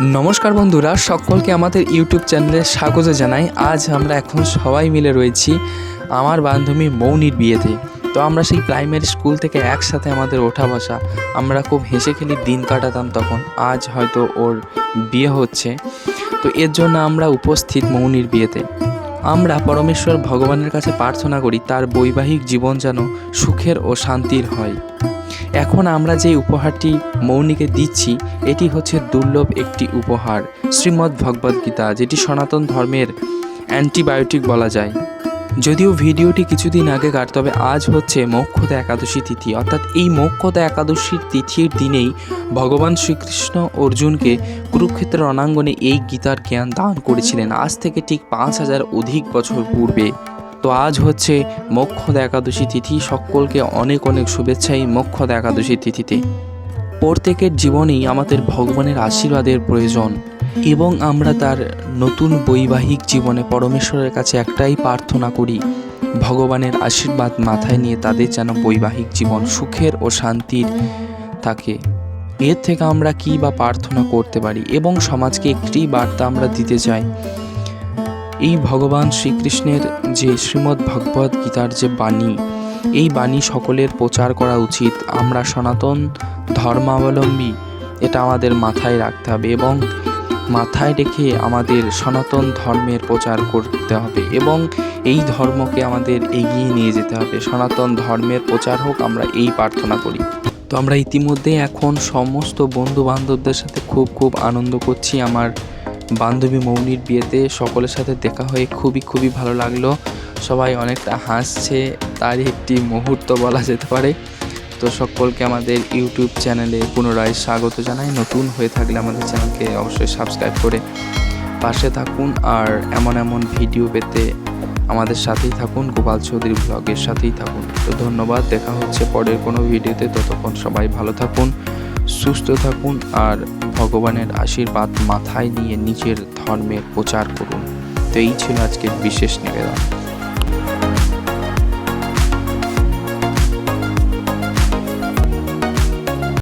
নমস্কার বন্ধুরা, সকলকে আমাদের ইউটিউব চ্যানেলে স্বাগত জানাই। আজ আমরা এখন সবাই মিলে রয়েছি আমার বান্ধবী মৌনির বিয়েতে। তো আমরা সেই প্রাইমারি স্কুল থেকে একসাথে আমাদের ওঠা বসা। আমরা খুব হেসে খেলি দিন কাটাতাম তখন। আজ হয়তো ওর বিয়ে হচ্ছে। তো এর জন্য আমরা উপস্থিত মৌনির বিয়েতে। আমরা পরমেশ্বর ভগবানের কাছে প্রার্থনা করি, তার বৈবাহিক জীবন যেন সুখের ও শান্তির হয়। এখন আমরা যে উপহারটি মৌনিকে দিচ্ছি, এটি হচ্ছে দুর্লভ একটি উপহার, শ্রীমদ্ ভগবদ্গীতা যেটি সনাতন ধর্মের অ্যান্টিবায়োটিক বলা যায়। যদিও ভিডিওটি কিছুদিন আগেকার তবে আজ হচ্ছে মোক্ষদা একাদশী তিথি, অর্থাৎ এই মোক্ষদা একাদশীর তিথির দিনেই ভগবান শ্রীকৃষ্ণ অর্জুনকে কুরুক্ষেত্রের রণাঙ্গনে এই গীতার জ্ঞান দান করেছিলেন। আজ থেকে ঠিক পাঁচ হাজার অধিক বছর পূর্বে। তো আজ হচ্ছে মোক্ষদা একাদশী তিথি। সকলকে অনেক অনেক শুভেচ্ছা এই মোক্ষদা একাদশী তিথিতে। প্রত্যেকের জীবনেই আমাদের ভগবানের আশীর্বাদের প্রয়োজন এবং আমরা তার নতুন বৈবাহিক জীবনে পরমেশ্বরের কাছে একটাই প্রার্থনা করি, ভগবানের আশীর্বাদ মাথায় নিয়ে তাদের যেন বৈবাহিক জীবন সুখের ও শান্তির থাকে। এর থেকে আমরা কী বা প্রার্থনা করতে পারি এবং সমাজকে একটি বার্তা আমরা দিতে চাই এই ভগবান শ্রীকৃষ্ণের যে শ্রীমদ্ ভগবদ গীতার যে বাণী, এই বাণী সকলের প্রচার করা উচিত। আমরা সনাতন ধর্মাবলম্বী, এটা আমাদের মাথায় রাখতে হবে এবং মাথায় রেখে আমাদের সনাতন ধর্মের প্রচার করতে হবে এবং এই ধর্মকে আমাদের এগিয়ে নিয়ে যেতে হবে। সনাতন ধর্মের প্রচার হোক, আমরা এই প্রার্থনা করি। তো আমরা ইতিমধ্যে এখন সমস্ত বন্ধু বান্ধবদের সাথে খুব খুব আনন্দ করছি। আমার বান্ধবী মৌনির বিয়েতে সকলের সাথে দেখা হয়ে খুবই খুবই ভালো লাগল। সবাই অনেকটা হাসছে, তারই একটি মুহূর্ত বলা যেতে পারে। তো সকলকে আমাদের ইউটিউব চ্যানেলে পুনরায় স্বাগত জানাই। নতুন হয়ে থাকলে আমাদের চ্যানেলকে অবশ্যই সাবস্ক্রাইব করে পাশে থাকুন আর এমন এমন ভিডিও পেতে আমাদের সাথেই থাকুন, গোপাল চৌধুরী ব্লগের সাথেই থাকুন। তো ধন্যবাদ, দেখা হচ্ছে পরের কোনো ভিডিওতে। ততক্ষণ সবাই ভালো থাকুন, সুস্থ থাকুন আর ভগবানের আশীর্বাদ মাথায় নিয়ে নিজের ধর্মের প্রচার করুন। তো এই ছিল আজকের বিশেষ নিবেদন।